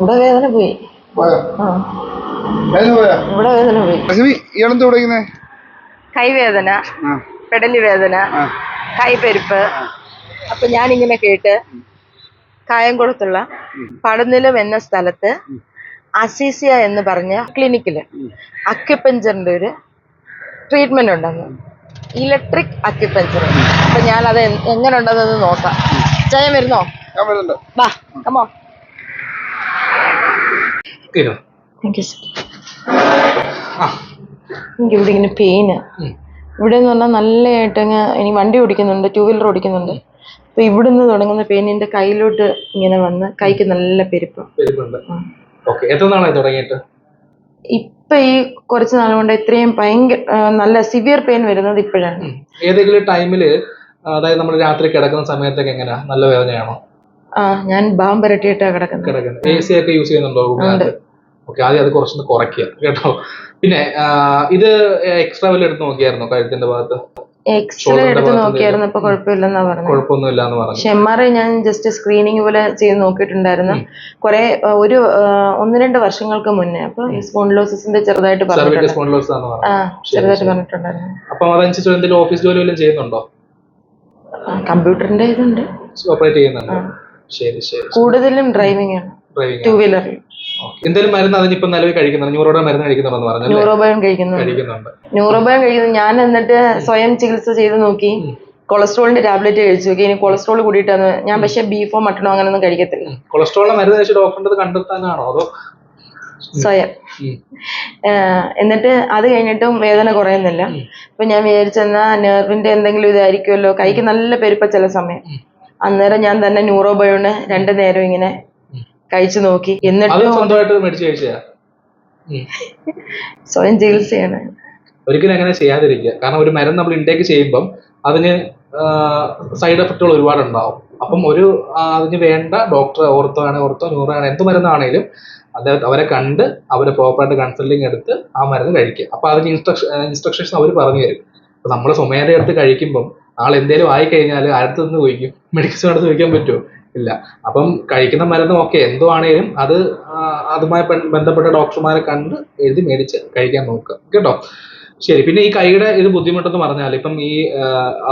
ഇവിടെ വേദന പോയി? ഇവിടെ വേദന പോയി? കൈവേദന പെടലി വേദന കൈപ്പെരുപ്പ് അപ്പൊ ഞാനിങ്ങനെ കേട്ട് കായംകുളത്തുള്ള പടനിലം എന്ന സ്ഥലത്ത് അസീസിയ എന്ന് പറഞ്ഞ ക്ലിനിക്കിൽ അക്യുപഞ്ചറിന്റെ ഒരു ട്രീറ്റ്മെന്റ് ഉണ്ടെന്ന്. ഇലക്ട്രിക് അക്യുപഞ്ചർ അപ്പൊ ഞാൻ അത് എങ്ങനെ ഉണ്ടെന്ന് നോക്കാം ജയം വരുന്നോ? വാ കമോ താങ്ക് യു എനിക്ക് ഇവിടെ ഇങ്ങനെ പെയിന് ഇവിടെ എന്ന് പറഞ്ഞാൽ നല്ലതായിട്ട് അങ്ങ് ഇനി വണ്ടി ഓടിക്കുന്നുണ്ട് ടൂ വീലർ ഓടിക്കുന്നുണ്ട്. അപ്പൊ ഇവിടുന്ന് തുടങ്ങുന്ന പെയിൻ എന്റെ കയ്യിലോട്ട് ഇങ്ങനെ വന്ന് കൈക്ക് നല്ല പെരുപ്പ്. തുടങ്ങിയിട്ട്? ഇപ്പൊ ഈ കുറച്ച് നാൾ കൊണ്ട് ഇത്രയും ഭയങ്കര നല്ല സിവിയർ പെയിൻ വരുന്നത് ഇപ്പോഴാണ്. ഏതെങ്കിലും ടൈമിൽ അതായത് നമ്മൾ രാത്രി കിടക്കുന്ന സമയത്തൊക്കെ എങ്ങനെയാ? നല്ല വേദനയാണോ? ആ ഞാൻ ബാം പുരട്ടിയിട്ടാ കിടക്കുന്നത്. കിടക്കുന്നത്. എ സി ഒക്കെ യൂസ് ചെയ്യുന്നുണ്ടോ റൂമിനകത്ത് ഓക്കെ ആദ്യം അത് കുറച്ചൊന്ന് കുറയ്ക്കുക കേട്ടോ. പിന്നെ ഇത് എക്സ്ട്രാ വല്ല എടുത്ത് നോക്കിയായിരുന്നോ കഴുത്തിന്റെ ഭാഗത്ത്? എക്സ്റേ എടുത്ത് നോക്കിയായിരുന്നു ഇപ്പൊ കുഴപ്പമില്ലെന്നാ പറഞ്ഞു കുഴപ്പമൊന്നുമില്ല എന്ന് പറഞ്ഞു. പക്ഷെ എം ആർ ഐ ഞാൻ ജസ്റ്റ് സ്ക്രീനിങ് പോലെ ചെയ്ത് നോക്കിയിട്ടുണ്ടായിരുന്നു. കുറെ ഒരു ഒന്ന് രണ്ട് വർഷങ്ങൾക്ക് മുന്നേ. അപ്പൊ സ്പോണ്ടിലോസിന്റെ ചെറുതായിട്ട് പറഞ്ഞിട്ടുണ്ട്. ആ ചെറുതായിട്ട് പറഞ്ഞിട്ടുണ്ടായിരുന്നു. അപ്പം അതനുസരിച്ച് എന്തെങ്കിലും ഓഫീസ് ജോലി വല്ലതും ചെയ്യുന്നുണ്ടോ? കമ്പ്യൂട്ടറിന്റെ ഇതുണ്ട്. ഓപ്പറേറ്റ് ചെയ്യുന്നുണ്ടോ. ശരി ശരി കൂടുതലും ഡ്രൈവിംഗ് ആണ്. ഡ്രൈവിംഗ് ടൂ വീലറിൽ എന്തെങ്കിലും മരുന്ന് അതിനിപ്പോ നിലവിൽ കഴിക്കുന്നുണ്ട്. ന്യൂറോയുടെ മരുന്ന് കഴിക്കുന്നുണ്ടെന്ന് പറഞ്ഞല്ലേ? ന്യൂറോബയോൺ കഴിക്കുന്നുണ്ട്. ന്യൂറോബയോൺ കഴിക്കുന്നു. ഞാൻ എന്നിട്ട് സ്വയം ചികിത്സ ചെയ്ത് നോക്കി. കൊളസ്ട്രോളിന്റെ ടാബ്ലറ്റ് കഴിച്ചു നോക്കി. ഇനി കൊളസ്ട്രോൾ കൂടിയിട്ടാണ്. ഞാൻ പക്ഷെ ബീഫോ മട്ടണോ അങ്ങനെയൊന്നും കഴിക്കത്തില്ല. കൊളസ്ട്രോളിന്റെ മരുന്ന് കഴിച്ച് ഡോക്ടറിന്റെ കണ്ടെത്താനാണോ? അതോ സ്വയം. എന്നിട്ട് അത് കഴിഞ്ഞിട്ടും വേദന കുറയുന്നില്ല. അപ്പൊ ഞാൻ വിചാരിച്ചെന്നാ നെർവിന്റെ എന്തെങ്കിലും ഇതായിരിക്കുമല്ലോ. കൈക്ക് നല്ല പെരുപ്പ ചില സമയം. അന്നേരം ഞാൻ തന്നെ ന്യൂറോബയോണ് രണ്ടു നേരം ഇങ്ങനെ കഴിച്ചു നോക്കി. എന്നിട്ട്. സ്വയം ചികിത്സയാണ്. ഒരിക്കലും അങ്ങനെ ചെയ്യാതിരിക്കുക. കാരണം ഒരു മരം നമ്മൾ ഇൻടേക്ക് ചെയ്യുമ്പം അതിന് സൈഡ് എഫക്റ്റുകൾ ഒരുപാട് ഉണ്ടാവും അപ്പം ഒരു അതിന് വേണ്ട ഡോക്ടറെ ഓർത്തോ ആണെങ്കിൽ ഓർത്തോ ന്യൂറോ ആണ് എന്ത് മരുന്നാണേലും അദ്ദേഹം അവരെ കണ്ട് അവരെ പ്രോപ്പറായിട്ട് കൺസൾട്ടിങ് എടുത്ത് ആ മരുന്ന് കഴിക്കുക. അപ്പൊ അതിന് ഇൻസ്ട്രക്ഷൻ ഇൻസ്ട്രക്ഷൻസ് അവർ പറഞ്ഞു തരും. അപ്പൊ നമ്മൾ സ്വമേധ എടുത്ത് കഴിക്കുമ്പം ആൾ എന്തേലും ആയി കഴിഞ്ഞാൽ അടുത്ത് നിന്ന് ചോദിക്കും? മെഡിക്കൽ അടുത്ത് ചോദിക്കാൻ പറ്റുമോ ഇല്ല. അപ്പം കഴിക്കുന്ന മരുന്നും ഒക്കെ എന്തോ ആണെങ്കിലും അത് അതുമായി ബന്ധപ്പെട്ട ഡോക്ടർമാരെ കണ്ട് എഴുതി മേടിച്ച് കഴിക്കാൻ നോക്കുക. കേട്ടോ? ശരി പിന്നെ ഈ കൈയുടെ ഇത് ബുദ്ധിമുട്ടെന്ന് പറഞ്ഞാൽ ഇപ്പം ഈ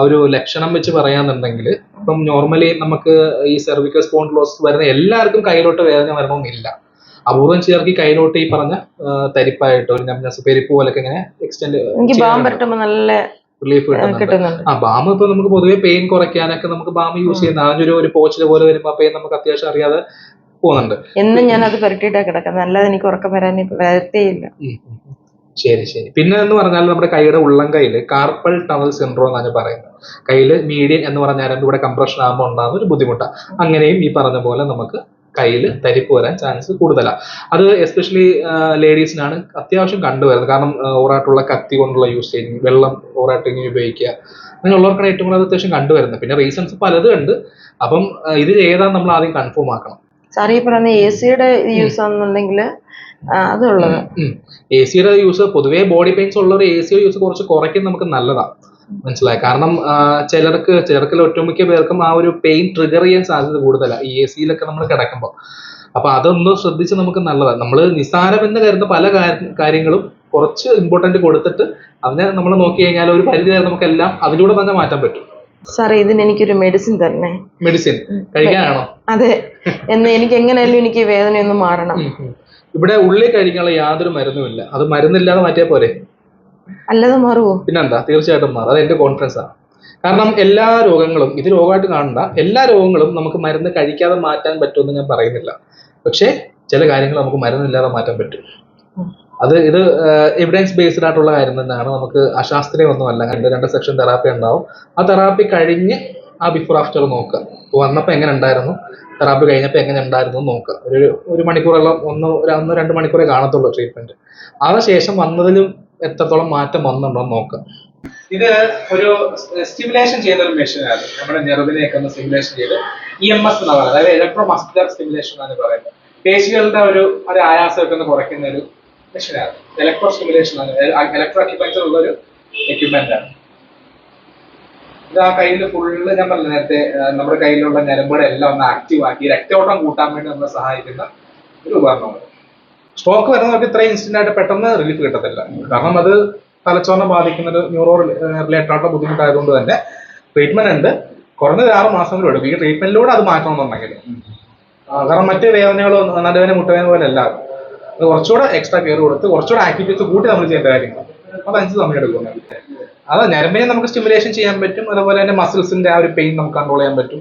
ഒരു ലക്ഷണം വെച്ച് പറയാന്നുണ്ടെങ്കിൽ ഇപ്പം നോർമലി നമുക്ക് ഈ സെർവിക്കൽ സ്പോൺലോസ് വരുന്ന എല്ലാവർക്കും കൈയിലോട്ട് വേദന വരണമെന്നില്ല. അപൂർവം ചേർക്ക് കൈയിലോട്ട് കയ്യിലോട്ട് ഈ പറഞ്ഞ തരിപ്പായിട്ടോ ഒരു പെരിപ്പ് പോലൊക്കെ ഇങ്ങനെ എക്സ്റ്റെൻഡ് എനിക്ക് പരട്ടുമ്പോ നല്ല റിലീഫ് കിട്ടുന്നുണ്ട്. ആ ബാം ഇപ്പൊ നമുക്ക് പൊതുവെ പെയിൻ കുറയ്ക്കാനൊക്കെ നമുക്ക് ബാം യൂസ് ചെയ്യുന്ന അതിനൊരു ഒരു പോച്ചിൽ പോലെ വരുമ്പോൾ പെയിൻ നമുക്ക് അത്യാവശ്യം അറിയാതെ പോകുന്നുണ്ട്. എന്നും ഞാൻ അത് പുരട്ടിയിട്ടാ കിടക്കുന്നത് അല്ലാതെ എനിക്ക് ഉറക്കം വരാൻ വരത്തേയില്ല. ശരി ശരി. പിന്നെ എന്ന് പറഞ്ഞാൽ നമ്മുടെ കൈയുടെ ഉള്ളം കയ്യിൽ കാർപ്പൽ ടണൽ സിൻഡ്രോം എന്നാണ് പറയുന്നത്. കയ്യിൽ മീഡിയൻ എന്ന് പറഞ്ഞാൽ ഇവിടെ കംപ്രഷൻ ആകുമ്പോൾ ഉണ്ടാകുന്ന ഒരു ബുദ്ധിമുട്ടാണ് അങ്ങനെയും ഈ പറഞ്ഞ പോലെ നമുക്ക് കയ്യിൽ തരിപ്പ് വരാൻ ചാൻസ് കൂടുതലാണ് അത് എസ്പെഷ്യലി ലേഡീസിനാണ് അത്യാവശ്യം കണ്ടുവരുന്നത്. കാരണം ഓറായിട്ടുള്ള കത്തി കൊണ്ടുള്ള യൂസേജ് വെള്ളം ഓറായിട്ട് ഇങ്ങനെ ഉപയോഗിക്കുക. അങ്ങനെയുള്ളവർക്കാണ് ഏറ്റവും കൂടുതൽ അത്യാവശ്യം കണ്ടുവരുന്നത്. പിന്നെ റീസൺസ് പലതും ഉണ്ട്. അപ്പം ഇത് ഇതിൽ ഏതാന്ന് നമ്മൾ ആദ്യം കൺഫേം ആക്കണം. സാറി ഈ പറയുന്ന എ സിയുടെ യൂസ് ആണെന്നുണ്ടെങ്കിൽ അതുള്ളത്. എ സിയുടെ യൂസ് പൊതുവേ ബോഡി പെയിൻസ് ഉള്ളവർ എ സിയുടെ യൂസ് കുറച്ച് കുറയ്ക്കുന്നത് നമുക്ക് നല്ലതാണ് മനസ്സിലായി. കാരണം ചിലർക്ക് ചിലർക്ക് ഒട്ടുമിക്ക പേർക്കും ആ ഒരു പെയിൻ ട്രിഗർ ചെയ്യാൻ സാധ്യത കൂടുതലാണ് ഈ എ സിയിലൊക്കെ നമ്മൾ കിടക്കുമ്പോൾ അപ്പൊ അതൊന്ന് ശ്രദ്ധിച്ച് നമുക്ക് നല്ലതാണ് നമ്മൾ നിസ്സാരമെന്ന് കരുതുന്ന പല കാര്യങ്ങളും കുറച്ച് ഇമ്പോർട്ടന്റ് കൊടുത്തിട്ട് അതിനെ നമ്മൾ നോക്കി കഴിഞ്ഞാൽ ഒരു പരിധി വരെ നമുക്കെല്ലാം അതിലൂടെ തന്നെ മാറ്റാൻ പറ്റും. സാറേ ഇതിന് എനിക്കൊരു മെഡിസിൻ തരണേ. മെഡിസിൻ കഴിക്കാനാണോ? അതെ. എന്ന് എനിക്ക് എങ്ങനെയായാലും എനിക്ക് വേദനയൊന്നും മാറണം. ഇവിടെ ഉള്ളിൽ കഴിക്കാനുള്ള യാതൊരു മരുന്നുമില്ല. അത് മരുന്നില്ലാതെ മാറ്റിയാൽ പോരെ? അല്ലാതെ മാറുമോ പിന്നെന്താ? തീർച്ചയായിട്ടും മാറും. അത് എന്റെ കോൺഫിഡൻസ് ആണ് കാരണം എല്ലാ രോഗങ്ങളും ഇത് രോഗമായിട്ട് കാണണ്ട. എല്ലാ രോഗങ്ങളും നമുക്ക് മരുന്ന് കഴിക്കാതെ മാറ്റാൻ പറ്റുമെന്ന് ഞാൻ പറയുന്നില്ല. പക്ഷേ ചില കാര്യങ്ങൾ നമുക്ക് മരുന്നില്ലാതെ മാറ്റാൻ പറ്റും. അത് ഇത് എവിഡൻസ് ബേസ്ഡ് ആയിട്ടുള്ള കാര്യം തന്നെയാണ്. നമുക്ക് അശാസ്ത്രീയമൊന്നുമല്ല. രണ്ട് രണ്ട് സെക്ഷൻ തെറാപ്പി ഉണ്ടാവും. ആ തെറാപ്പി കഴിഞ്ഞ് ആ ബിഫോർ ആഫ്റ്റർ നോക്കുക. വന്നപ്പോൾ എങ്ങനെ ഉണ്ടായിരുന്നു? തെറാപ്പി കഴിഞ്ഞപ്പോൾ എങ്ങനെ ഉണ്ടായിരുന്നു നോക്കുക. ഒരു ഒരു മണിക്കൂറെല്ലാം ഒന്ന് ഒന്ന് രണ്ട് മണിക്കൂറേ കാണത്തുള്ളൂ ട്രീറ്റ്മെന്റ് അതിനുശേഷം വന്നതിലും എത്രത്തോളം മാറ്റം വന്നുണ്ടോ നോക്കുക ഇത് ഒരു സ്റ്റിമുലേഷൻ ചെയ്യുന്ന ഒരു മെഷീനാണ് നമ്മുടെ നെർവിനെയൊക്കെ ഒന്ന് സ്റ്റിമുലേഷൻ ചെയ്ത് ഇ എം എസ് എന്ന് പറയുന്നത്. അതായത് ഇലക്ട്രോ മസ്കുലർ സ്റ്റിമുലേഷൻ എന്നാണ് പറയുന്നത്. പേശികളുടെ ഒരു ഒരു ആയാസമൊക്കെ ഒന്ന് കുറയ്ക്കുന്ന ഒരു മെഷീനാണ് ഇലക്ട്രോ സ്റ്റിമുലേഷൻ ആണ്. ഇലക്ട്രോ അക്യുപഞ്ചർ ഉള്ള ഒരു എക്യുപ്മെന്റ് ആണ്. ഇത് ആ കയ്യിൽ ഫുള്ള് ഞാൻ പറഞ്ഞ നേരത്തെ നമ്മുടെ കയ്യിലുള്ള ഞരമ്പുകളെ എല്ലാം ഒന്ന് ആക്റ്റീവ് ആക്കി രക്തയോട്ടം കൂട്ടാൻ വേണ്ടി നമ്മളെ സഹായിക്കുന്ന ഒരു ഉപകരണമാണ്. സ്ട്രോക്ക് വരുന്നവർക്ക് ഇത്രയും ഇൻസ്റ്റന്റ് ആയിട്ട് പെട്ടെന്ന് റിലീഫ് കിട്ടത്തില്ല. കാരണം അത് തലച്ചോറിനെ ബാധിക്കുന്ന ഒരു ന്യൂറോ റിലേറ്റഡ് ആയിട്ടുള്ള ബുദ്ധിമുട്ടായതുകൊണ്ട് തന്നെ ട്രീറ്റ്മെന്റ് ഉണ്ട്. കുറഞ്ഞത് ആറ് മാസങ്ങൾ എടുക്കും. ഈ ട്രീറ്റ്മെന്റിലൂടെ അത് മാറ്റണമെന്നുണ്ടെങ്കിൽ. കാരണം മറ്റ് വേദനകളോ നടുവേദന മുട്ടുവേദന പോലെ അല്ല. അത് കുറച്ചുകൂടെ എക്സ്ട്രാ കെയർ കൊടുത്ത് കുറച്ചുകൂടെ ആക്ടിവിറ്റീസ് കൂട്ടി നമ്മൾ ചെയ്യേണ്ട കാര്യങ്ങൾ. അത് അഞ്ച് സമയം എടുക്കുന്നത് അത് ഞരമ്പിനെ നമുക്ക് സ്റ്റിമുലേഷൻ ചെയ്യാൻ പറ്റും. അതുപോലെ തന്നെ മസിൽസിന്റെ ആ ഒരു പെയിൻ നമുക്ക് കൺട്രോൾ ചെയ്യാൻ പറ്റും.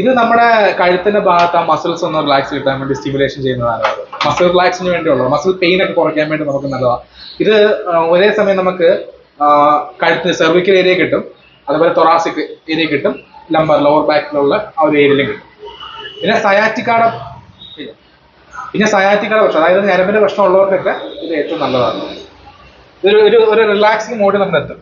ഇത് നമ്മുടെ കഴുത്തിന്റെ ഭാഗത്ത് ആ മസിൽസ് ഒന്ന് റിലാക്സ് കിട്ടാൻ വേണ്ടി സ്റ്റിമുലേഷൻ ചെയ്യുന്നതാണ്. മസിൽ റിലാക്സിന് വേണ്ടിയുള്ളത് മസിൽ പെയിൻ ഒക്കെ കുറയ്ക്കാൻ വേണ്ടി നമുക്ക് നല്ലതാണ് ഇത് ഒരേ സമയം നമുക്ക് കഴുത്തിന് സെർവിക്കൽ ഏരിയ കിട്ടും. അതുപോലെ തൊറാസിക് ഏരിയ കിട്ടും. ലംബർ ലോവർ ബാക്കിലുള്ള ആ ഒരു ഏരിയയിലും കിട്ടും. പിന്നെ സയാറ്റിക്കാട പിന്നെ സയാറ്റിക്കാട പ്രശ്നം. അതായത് ഞരമ്പിന്റെ പ്രശ്നം ഉള്ളവർക്കൊക്കെ ഇത് ഏറ്റവും നല്ലതാണ്. ഒരു ഒരു റിലാക്സിങ് മോഡിൽ നമ്മൾ എത്തും.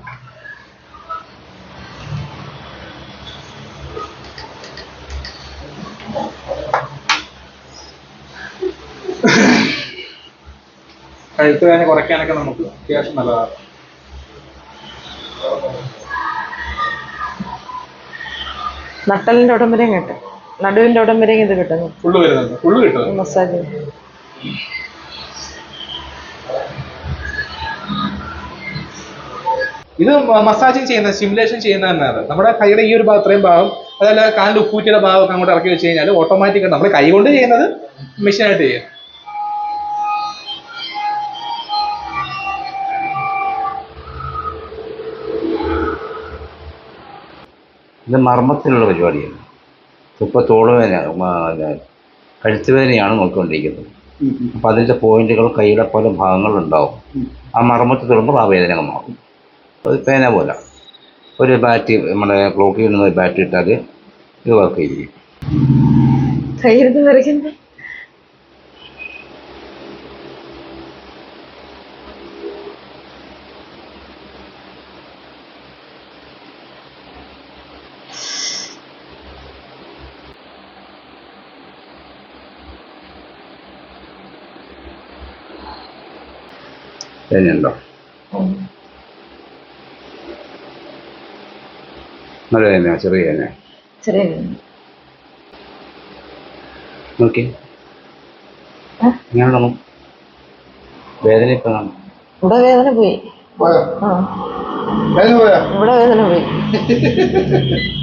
കഴുത്ത് വേദന കുറയ്ക്കാനൊക്കെ നമുക്ക് അത്യാവശ്യം നല്ലതാണ്. നട്ടലിന്റെ ഉടം വരെയും കിട്ടും. നടുവിന്റെ ഉടം വരെയും ഇത് കിട്ടുന്നു ഫുള്ള് വരുന്നുണ്ട്. ഫുള്ള് കിട്ടും. മസാജ്. ഇത് മസാജിങ് ചെയ്യുന്ന സിമുലേഷൻ ചെയ്യുന്ന തന്നെയാണ്. നമ്മുടെ കൈയുടെ ഈ ഒരു ഭാഗം ഇത്രയും ഭാഗം അതല്ല കാലിന്റെ ഉപ്പൂറ്റിയുടെ ഭാഗമൊക്കെ അങ്ങോട്ട് ഇറക്കി വെച്ച് കഴിഞ്ഞാൽ ഓട്ടോമാറ്റിക് നമ്മൾ കൈ കൊണ്ട് ചെയ്യുന്നത് മെഷീനായിട്ട് ചെയ്യും ഇത് മർമ്മത്തിലുള്ള പരിപാടിയാണ്. ഇപ്പോൾ തോളുവേദന പിന്നെ കഴുത്തുവേദനയാണ് നോക്കിക്കൊണ്ടിരിക്കുന്നത്. അപ്പോൾ അതിന്റെ പോയിന്റുകൾ കൈയുടെ പല ഭാഗങ്ങളുണ്ടാവും ആ മർമ്മത്തിൽ തൊടുമ്പോൾ ആ വേദന മാറും അത് പേന പോലെ. ഒരു ബാറ്റ് നമ്മുടെ ക്ലോക്കിൽ നിന്ന് ഒരു ബാറ്റ് ഇട്ടാൽ ഇത് വർക്ക് ചെയ്യും. കയ്യിരുന്ന് വരയ്ക്കുന്നത് വേദനയുണ്ടോ നല്ല വേദന ചെറിയ വേദന ചെറിയ നോക്കി. ഇങ്ങനെ നോക്കും വേദന ഇപ്പം കാണും. ഇവിടെ വേദന പോയി? ഇവിടെ വേദന പോയി.